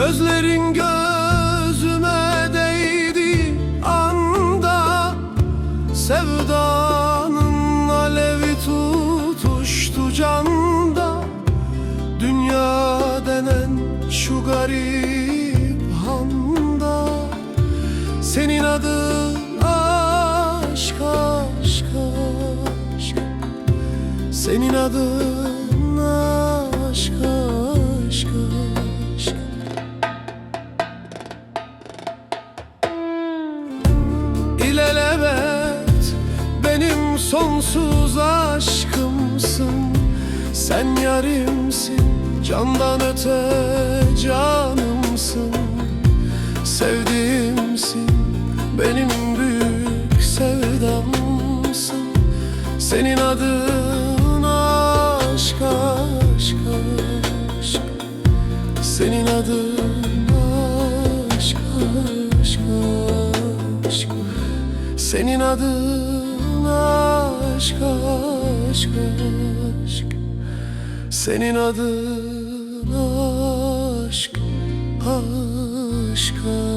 Gözlerin gözüme değdi anda. Sevdanın alevi tutuştu canda. Dünya denen şu garip handa. Senin adın aşk aşk aşk. Senin adın sonsuz aşkımsın. Sen yarimsin candan öte canımsın. Sevdiğimsin benim büyük sevdamsın. Senin adın aşk aşk aşk. Senin adın aşk aşk aşk. Senin adın aşk aşk aşk. Senin adın aşk aşk aşk